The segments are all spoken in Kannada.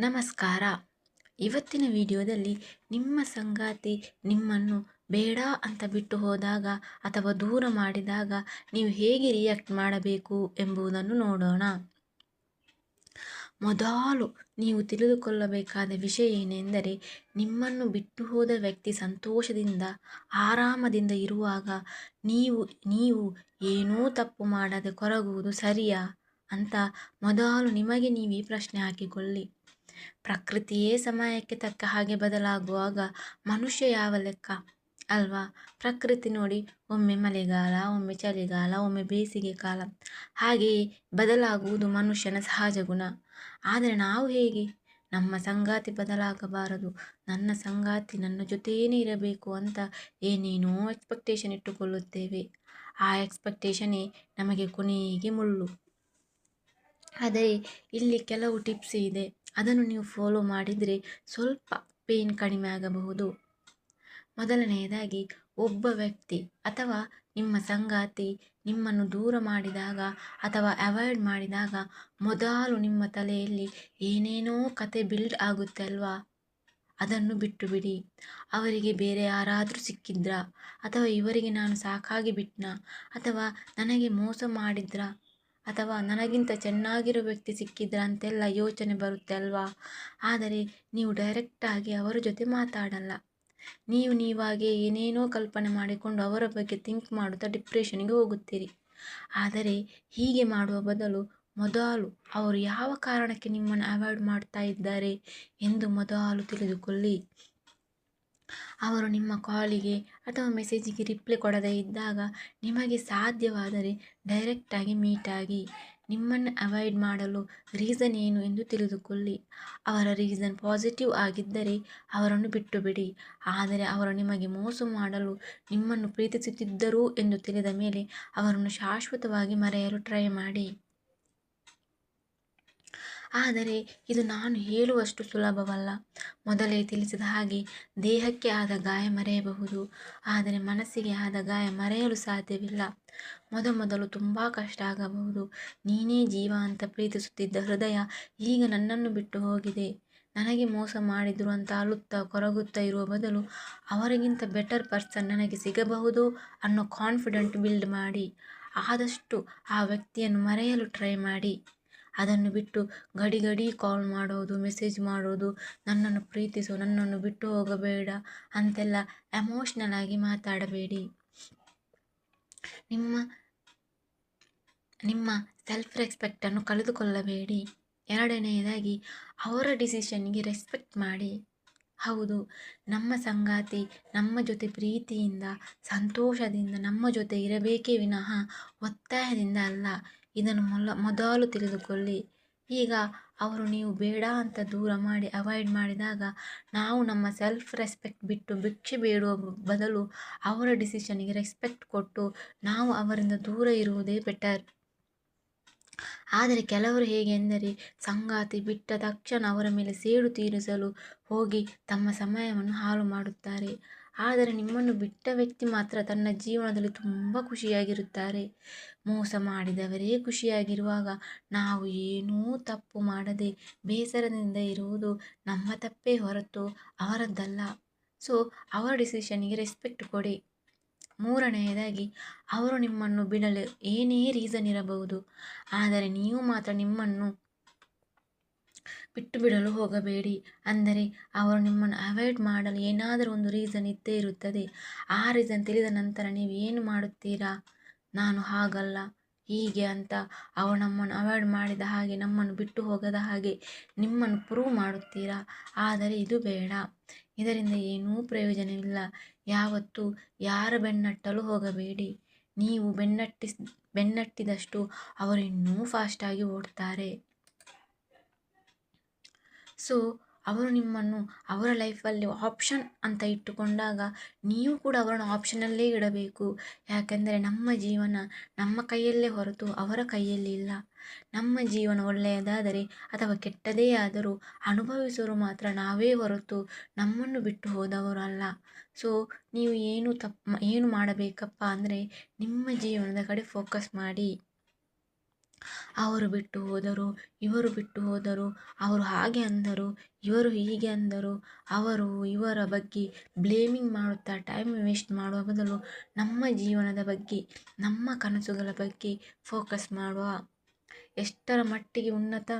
ನಮಸ್ಕಾರ. ಇವತ್ತಿನ ವಿಡಿಯೋದಲ್ಲಿ ನಿಮ್ಮ ಸಂಗಾತಿ ನಿಮ್ಮನ್ನು ಬೇಡ ಅಂತ ಬಿಟ್ಟು ಹೋದಾಗ ಅಥವಾ ದೂರ ಮಾಡಿದಾಗ ನೀವು ಹೇಗೆ ರಿಯಾಕ್ಟ್ ಮಾಡಬೇಕು ಎಂಬುದನ್ನು ನೋಡೋಣ. ಮೊದಲು ನೀವು ತಿಳಿದುಕೊಳ್ಳಬೇಕಾದ ವಿಷಯ ಏನೆಂದರೆ ನಿಮ್ಮನ್ನು ಬಿಟ್ಟು ಹೋದ ವ್ಯಕ್ತಿ ಸಂತೋಷದಿಂದ, ಆರಾಮದಿಂದ ಇರುವಾಗ ನೀವು ನೀವು ಏನೂ ತಪ್ಪು ಮಾಡದೆ ಕೊರಗುವುದು ಸರಿಯಾ ಅಂತ ಮೊದಲು ನಿಮಗೆ ನೀವೇ ಪ್ರಶ್ನೆ ಹಾಕಿಕೊಳ್ಳಿ. ಪ್ರಕೃತಿಯೇ ಸಮಯಕ್ಕೆ ತಕ್ಕ ಹಾಗೆ ಬದಲಾಗುವಾಗ ಮನುಷ್ಯ ಯಾವ ಲೆಕ್ಕ? ಅಲ್ವಾ? ಪ್ರಕೃತಿ ನೋಡಿ, ಒಮ್ಮೆ ಮಳೆಗಾಲ, ಒಮ್ಮೆ ಚಳಿಗಾಲ, ಒಮ್ಮೆ ಬೇಸಿಗೆ ಕಾಲ. ಹಾಗೆಯೇ ಬದಲಾಗುವುದು ಮನುಷ್ಯನ ಸಹಜ ಗುಣ. ಆದರೆ ನಾವು ಹೇಗೆ? ನಮ್ಮ ಸಂಗಾತಿ ಬದಲಾಗಬಾರದು. ನನ್ನ ಸಂಗಾತಿ ನನ್ನ ಜೊತೆಯೇ ಇರಬೇಕು ಅಂತ ಏನೇನೋ ಎಕ್ಸ್ಪೆಕ್ಟೇಷನ್ ಇಟ್ಟುಕೊಳ್ಳುತ್ತೇವೆ. ಆ ಎಕ್ಸ್ಪೆಕ್ಟೇಷನೇ ನಮಗೆ ಕೊನೆಗೆ ಮುಳ್ಳು. ಆದರೆ ಇಲ್ಲಿ ಕೆಲವು ಟಿಪ್ಸ್ ಇದೆ. ಅದನ್ನು ನೀವು ಫಾಲೋ ಮಾಡಿದರೆ ಸ್ವಲ್ಪ ಪೇನ್ ಕಡಿಮೆ ಆಗಬಹುದು. ಮೊದಲನೆಯದಾಗಿ, ಒಬ್ಬ ವ್ಯಕ್ತಿ ಅಥವಾ ನಿಮ್ಮ ಸಂಗಾತಿ ನಿಮ್ಮನ್ನು ದೂರ ಮಾಡಿದಾಗ ಅಥವಾ ಅವಾಯ್ಡ್ ಮಾಡಿದಾಗ ಮೊದಲು ನಿಮ್ಮ ತಲೆಯಲ್ಲಿ ಏನೇನೋ ಕತೆ ಬಿಲ್ಡ್ ಆಗುತ್ತೆ ಅಲ್ವಾ? ಅದನ್ನು ಬಿಟ್ಟು ಬಿಡಿ. ಅವರಿಗೆ ಬೇರೆ ಯಾರಾದರೂ ಸಿಕ್ಕಿದ್ರಾ? ಅಥವಾ ಇವರಿಗೆ ನಾನು ಸಾಕಾಗಿ ಬಿಟ್ನಾ? ಅಥವಾ ನನಗೆ ಮೋಸ ಮಾಡಿದ್ರಾ? ಅಥವಾ ನನಗಿಂತ ಚೆನ್ನಾಗಿರೋ ವ್ಯಕ್ತಿ ಸಿಕ್ಕಿದ್ರ ಅಂತೆಲ್ಲ ಯೋಚನೆ ಬರುತ್ತೆ ಅಲ್ವಾ? ಆದರೆ ನೀವು ಡೈರೆಕ್ಟಾಗಿ ಅವರ ಜೊತೆ ಮಾತಾಡಲ್ಲ. ನೀವು ನೀವಾಗೆ ಏನೇನೋ ಕಲ್ಪನೆ ಮಾಡಿಕೊಂಡು ಅವರ ಬಗ್ಗೆ ಥಿಂಕ್ ಮಾಡುತ್ತಾ ಡಿಪ್ರೆಷನ್ಗೆ ಹೋಗುತ್ತೀರಿ. ಆದರೆ ಹೀಗೆ ಮಾಡುವ ಬದಲು ಮೊದಲು ಅವರು ಯಾವ ಕಾರಣಕ್ಕೆ ನಿಮ್ಮನ್ನು ಅವಾಯ್ಡ್ ಮಾಡ್ತಾ ಇದ್ದಾರೆ ಎಂದು ಮೊದಲು ತಿಳಿದುಕೊಳ್ಳಿ. ಅವರು ನಿಮ್ಮ ಕಾಲಿಗೆ ಅಥವಾ ಮೆಸೇಜಿಗೆ ರಿಪ್ಲೈ ಕೊಡದೇ ಇದ್ದಾಗ ನಿಮಗೆ ಸಾಧ್ಯವಾದರೆ ಡೈರೆಕ್ಟಾಗಿ ಮೀಟಾಗಿ ನಿಮ್ಮನ್ನು ಅವಾಯ್ಡ್ ಮಾಡಲು ರೀಸನ್ ಏನು ಎಂದು ತಿಳಿದುಕೊಳ್ಳಿ. ಅವರ ರೀಸನ್ ಪಾಸಿಟಿವ್ ಆಗಿದ್ದರೆ ಅವರನ್ನು ಬಿಟ್ಟು ಬಿಡಿ ಆದರೆ ಅವರು ನಿಮಗೆ ಮೋಸ ಮಾಡಲು ನಿಮ್ಮನ್ನು ಪ್ರೀತಿಸುತ್ತಿದ್ದರು ಎಂದು ತಿಳಿದ ಮೇಲೆ ಅವರನ್ನು ಶಾಶ್ವತವಾಗಿ ಮರೆಯಲು ಟ್ರೈ ಮಾಡಿ. ಆದರೆ ಇದು ನಾನು ಹೇಳುವಷ್ಟು ಸುಲಭವಲ್ಲ. ಮೊದಲೇ ತಿಳಿಸಿದ ಹಾಗೆ ದೇಹಕ್ಕೆ ಆದ ಗಾಯ ಮರೆಯಬಹುದು. ಆದರೆ ಮನಸ್ಸಿಗೆ ಆದ ಗಾಯ ಮರೆಯಲು ಸಾಧ್ಯವಿಲ್ಲ. ಮೊದಮೊದಲು ತುಂಬ ಕಷ್ಟ ಆಗಬಹುದು. ನೀನೇ ಜೀವ ಅಂತ ಪ್ರೀತಿಸುತ್ತಿದ್ದ ಹೃದಯ ಈಗ ನನ್ನನ್ನು ಬಿಟ್ಟು ಹೋಗಿದೆ. ನನಗೆ ಮೋಸ ಮಾಡಿದ್ರು ಅಂತ ಅಳುತ್ತಾ ಕೊರಗುತ್ತಾ ಇರುವ ಬದಲು ಅವರಿಗಿಂತ ಬೆಟರ್ ಪರ್ಸನ್ ನನಗೆ ಸಿಗಬಹುದು ಅನ್ನೋ ಕಾನ್ಫಿಡೆಂಟ್ ಬಿಲ್ಡ್ ಮಾಡಿ. ಆದಷ್ಟು ಆ ವ್ಯಕ್ತಿಯನ್ನು ಮರೆಯಲು ಟ್ರೈ ಮಾಡಿ. ಅದನ್ನು ಬಿಟ್ಟು ಗಡಿ ಗಡಿ ಕಾಲ್ ಮಾಡೋದು ಮೆಸೇಜ್ ಮಾಡೋದು, ನನ್ನನ್ನು ಪ್ರೀತಿಸು, ನನ್ನನ್ನು ಬಿಟ್ಟು ಹೋಗಬೇಡ ಅಂತೆಲ್ಲ ಎಮೋಷ್ನಲ್ ಆಗಿ ಮಾತಾಡಬೇಡಿ. ನಿಮ್ಮ ನಿಮ್ಮ ಸೆಲ್ಫ್ ರೆಸ್ಪೆಕ್ಟನ್ನು ಕಳೆದುಕೊಳ್ಳಬೇಡಿ. ಎರಡನೆಯದಾಗಿ ಅವರ ಡಿಸಿಷನ್ಗೆ ರೆಸ್ಪೆಕ್ಟ್ ಮಾಡಿ. ಹೌದು, ನಮ್ಮ ಸಂಗಾತಿ ನಮ್ಮ ಜೊತೆ ಪ್ರೀತಿಯಿಂದ, ಸಂತೋಷದಿಂದ ನಮ್ಮ ಜೊತೆ ಇರಬೇಕೇ ವಿನಃ ಒತ್ತಾಯದಿಂದ ಅಲ್ಲ. ಇದನ್ನು ಮೊಲ, ಮೊದಲು ತಿಳಿದುಕೊಳ್ಳಿ. ಈಗ ಅವರು ನೀವು ಬೇಡ ಅಂತ ದೂರ ಮಾಡಿ ಅವಾಯ್ಡ್ ಮಾಡಿದಾಗ ನಾವು ನಮ್ಮ ಸೆಲ್ಫ್ ರೆಸ್ಪೆಕ್ಟ್ ಬಿಟ್ಟು ಭಿಕ್ಷೆ ಬೇಡುವ ಬದಲು ಅವರ ಡಿಸಿಷನಿಗೆ ರೆಸ್ಪೆಕ್ಟ್ ಕೊಟ್ಟು ನಾವು ಅವರಿಂದ ದೂರ ಇರುವುದೇ ಬೆಟರ್ ಆದರೆ ಕೆಲವರು ಹೇಗೆ ಎಂದರೆ ಸಂಗಾತಿ ಬಿಟ್ಟ ತಕ್ಷಣ ಅವರ ಮೇಲೆ ಸೇಡು ತೀರಿಸಲು ಹೋಗಿ ತಮ್ಮ ಸಮಯವನ್ನು ಹಾಳು ಮಾಡುತ್ತಾರೆ. ಆದರೆ ನಿಮ್ಮನ್ನು ಬಿಟ್ಟ ವ್ಯಕ್ತಿ ಮಾತ್ರ ತನ್ನ ಜೀವನದಲ್ಲಿ ತುಂಬ ಖುಷಿಯಾಗಿರುತ್ತಾರೆ. ಮೋಸ ಮಾಡಿದವರೇ ಖುಷಿಯಾಗಿರುವಾಗ ನಾವು ಏನೂ ತಪ್ಪು ಮಾಡದೆ ಬೇಸರದಿಂದ ಇರುವುದು ನಮ್ಮ ತಪ್ಪೇ ಹೊರತು ಅವರದ್ದಲ್ಲ. ಸೊ, ಅವರ ಡಿಸಿಷನಿಗೆ ರೆಸ್ಪೆಕ್ಟ್ ಕೊಡಿ. ಮೂರನೆಯದಾಗಿ, ಅವರು ನಿಮ್ಮನ್ನು ಬಿಡಲು ಏನೇ ರೀಸನ್ ಇರಬಹುದು, ಆದರೆ ನೀವು ಮಾತ್ರ ನಿಮ್ಮನ್ನು ಬಿಟ್ಟು ಬಿಡಲು ಹೋಗಬೇಡಿ. ಅಂದರೆ ಅವರು ನಿಮ್ಮನ್ನು ಅವಾಯ್ಡ್ ಮಾಡಲು ಏನಾದರೂ ಒಂದು ರೀಸನ್ ಇದ್ದೇ ಇರುತ್ತದೆ. ಆ ರೀಸನ್ ತಿಳಿದ ನಂತರ ನೀವು ಏನು ಮಾಡುತ್ತೀರಾ? ನಾನು ಹಾಗಲ್ಲ, ಹೀಗೆ ಅಂತ ಅವರು ನಮ್ಮನ್ನು ಅವಾಯ್ಡ್ ಮಾಡಿದ ಹಾಗೆ, ನಮ್ಮನ್ನು ಬಿಟ್ಟು ಹೋಗದ ಹಾಗೆ ನಿಮ್ಮನ್ನು ಪ್ರೂವ್ ಮಾಡುತ್ತೀರಾ? ಆದರೆ ಇದು ಬೇಡ. ಇದರಿಂದ ಏನೂ ಪ್ರಯೋಜನವಿಲ್ಲ. ಯಾವತ್ತೂ ಯಾರ ಬೆನ್ನಟ್ಟಲು ಹೋಗಬೇಡಿ. ನೀವು ಬೆನ್ನಟ್ಟಿಸ್, ಬೆನ್ನಟ್ಟಿದಷ್ಟು ಅವರು ಇನ್ನೂ ಫಾಸ್ಟಾಗಿ ಓಡ್ತಾರೆ. ಸೊ ಅವರು ನಿಮ್ಮನ್ನು ಅವರ ಲೈಫಲ್ಲಿ ಆಪ್ಷನ್ ಅಂತ ಇಟ್ಟುಕೊಂಡಾಗ ನೀವು ಕೂಡ ಅವರನ್ನು ಆಪ್ಷನಲ್ಲೇ ಇಡಬೇಕು. ಯಾಕೆಂದರೆ ನಮ್ಮ ಜೀವನ ನಮ್ಮ ಕೈಯಲ್ಲೇ ಹೊರತು ಅವರ ಕೈಯಲ್ಲಿ ಇಲ್ಲ. ನಮ್ಮ ಜೀವನ ಒಳ್ಳೆಯದಾದರೆ ಅಥವಾ ಕೆಟ್ಟದೇ ಆದರೂ ಅನುಭವಿಸೋರು ಮಾತ್ರ ನಾವೇ ಹೊರತು ನಮ್ಮನ್ನು ಬಿಟ್ಟು ಹೋದವರು ಅಲ್ಲ. ಸೊ ನೀವು ಏನು ತಪ್ಪು ಏನು ಮಾಡಬೇಕಪ್ಪ ಅಂದರೆ ನಿಮ್ಮ ಜೀವನದ ಕಡೆ ಫೋಕಸ್ ಮಾಡಿ. ಅವರು ಬಿಟ್ಟು ಹೋದರು, ಇವರು ಬಿಟ್ಟು ಹೋದರು, ಅವರು ಹಾಗೆ ಅಂದರು, ಇವರು ಹೀಗೆ ಅಂದರು, ಅವರು ಇವರ ಬಗ್ಗೆ ಬ್ಲೇಮಿಂಗ್ ಮಾಡುತ್ತಾ ಟೈಮ್ ವೇಸ್ಟ್ ಮಾಡುವ ಬದಲು ನಮ್ಮ ಜೀವನದ ಬಗ್ಗೆ, ನಮ್ಮ ಕನಸುಗಳ ಬಗ್ಗೆ ಫೋಕಸ್ ಮಾಡುವ. ಎಷ್ಟರ ಮಟ್ಟಿಗೆ ಉನ್ನತ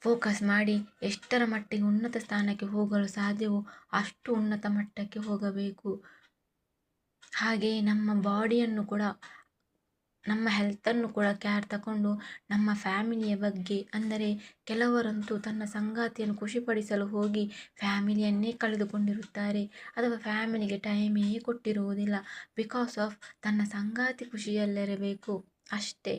ಫೋಕಸ್ ಮಾಡಿ, ಎಷ್ಟರ ಮಟ್ಟಿಗೆ ಉನ್ನತ ಸ್ಥಾನಕ್ಕೆ ಹೋಗಲು ಸಾಧ್ಯವೋ ಅಷ್ಟು ಉನ್ನತ ಮಟ್ಟಕ್ಕೆ ಹೋಗಬೇಕು. ಹಾಗೆಯೇ ನಮ್ಮ ಬಾಡಿಯನ್ನು ಕೂಡ ನಮ್ಮ ಹೆಲ್ತನ್ನು ಕೂಡ ಕೇರ್ ತಗೊಂಡು ನಮ್ಮ ಫ್ಯಾಮಿಲಿಯ ಬಗ್ಗೆ ಅಂದರೆ ಕೆಲವರಂತೂ ತನ್ನ ಸಂಗಾತಿಯನ್ನು ಖುಷಿಪಡಿಸಲು ಹೋಗಿ ಫ್ಯಾಮಿಲಿಯನ್ನೇ ಕಳೆದುಕೊಂಡಿರುತ್ತಾರೆ. ಅಥವಾ ಫ್ಯಾಮಿಲಿಗೆ ಟೈಮೇ ಕೊಟ್ಟಿರುವುದಿಲ್ಲ. ಬಿಕಾಸ್ ಆಫ್ ತನ್ನ ಸಂಗಾತಿ ಖುಷಿಯಲ್ಲಿರಬೇಕು ಅಷ್ಟೇ.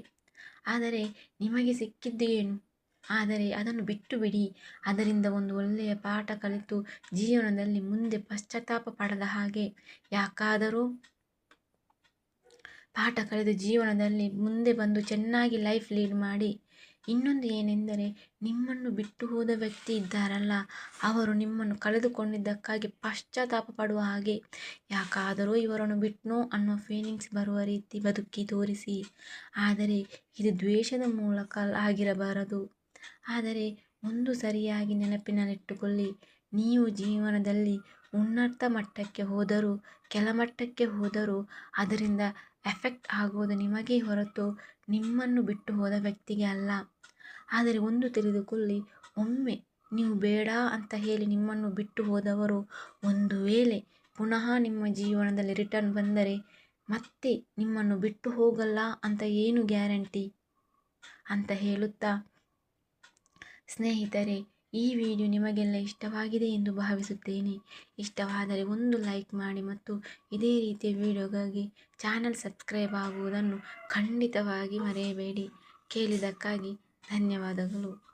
ಆದರೆ ನಿಮಗೆ ಸಿಕ್ಕಿದ್ದೇನು ಆದರೆ ಅದನ್ನು ಬಿಟ್ಟು ಬಿಡಿ ಅದರಿಂದ ಒಂದು ಒಳ್ಳೆಯ ಪಾಠ ಕಲಿತು ಜೀವನದಲ್ಲಿ ಮುಂದೆ ಪಶ್ಚಾತ್ತಾಪ ಪಡದ ಹಾಗೆ ಯಾಕಾದರೂ ಪಾಠ ಕಲಿತು ಜೀವನದಲ್ಲಿ ಮುಂದೆ ಬಂದು ಚೆನ್ನಾಗಿ ಲೈಫ್ ಲೀಡ್ ಮಾಡಿ, ಇನ್ನೊಂದು ಏನೆಂದರೆ ನಿಮ್ಮನ್ನು ಬಿಟ್ಟು ಹೋದ ವ್ಯಕ್ತಿ ಇದ್ದಾರಲ್ಲ, ಅವರು ನಿಮ್ಮನ್ನು ಕಳೆದುಕೊಂಡಿದ್ದಕ್ಕಾಗಿ ಪಶ್ಚಾತ್ತಾಪ ಪಡುವ ಹಾಗೆ. ಯಾಕಾದರೂ ಇವರನ್ನು ಬಿಟ್ನೋ ಅನ್ನೋ ಫೀಲಿಂಗ್ಸ್ ಬರುವ ರೀತಿ ಬದುಕಿ ತೋರಿಸಿ. ಆದರೆ ಇದು ದ್ವೇಷದ ಮೂಲಕ ಆಗಿರಬಾರದು. ಆದರೆ ಒಂದು ಸರಿಯಾಗಿ ನೆನಪಿನಲ್ಲಿಟ್ಟುಕೊಳ್ಳಿ. ನೀವು ಜೀವನದಲ್ಲಿ ಉನ್ನತ ಮಟ್ಟಕ್ಕೆ ಹೋದರೂ ಕೆಳಮಟ್ಟಕ್ಕೆ ಹೋದರೂ ಅದರಿಂದ ಎಫೆಕ್ಟ್ ಆಗುವುದು ನಿಮಗೇ ಹೊರತು ನಿಮ್ಮನ್ನು ಬಿಟ್ಟು ಹೋದ ವ್ಯಕ್ತಿಗೆ ಅಲ್ಲ. ಆದರೆ ಒಂದು ತಿಳಿದುಕೊಳ್ಳಿ, ಒಮ್ಮೆ ನೀವು ಬೇಡ ಅಂತ ಹೇಳಿ ನಿಮ್ಮನ್ನು ಬಿಟ್ಟು ಹೋದವರು ಒಂದು ವೇಳೆ ಪುನಃ ನಿಮ್ಮ ಜೀವನದಲ್ಲಿ ರಿಟರ್ನ್ ಬಂದರೆ ಮತ್ತೆ ನಿಮ್ಮನ್ನು ಬಿಟ್ಟು ಹೋಗಲ್ಲ ಅಂತ ಏನು ಗ್ಯಾರಂಟಿ? ಅಂತ ಹೇಳುತ್ತಾ, ಸ್ನೇಹಿತರೆ ಈ ವಿಡಿಯೋ ನಿಮಗೆಲ್ಲ ಇಷ್ಟವಾಗಿದೆ ಎಂದು ಭಾವಿಸುತ್ತೇನೆ. ಇಷ್ಟವಾದರೆ ಒಂದು ಲೈಕ್ ಮಾಡಿ ಮತ್ತು ಇದೇ ರೀತಿಯ ವಿಡಿಯೋಗಾಗಿ ಚಾನಲ್ ಸಬ್ಸ್ಕ್ರೈಬ್ ಆಗುವುದನ್ನು ಖಂಡಿತವಾಗಿ ಮರೆಯಬೇಡಿ. ಕೇಳಿದ್ದಕ್ಕಾಗಿ ಧನ್ಯವಾದಗಳು.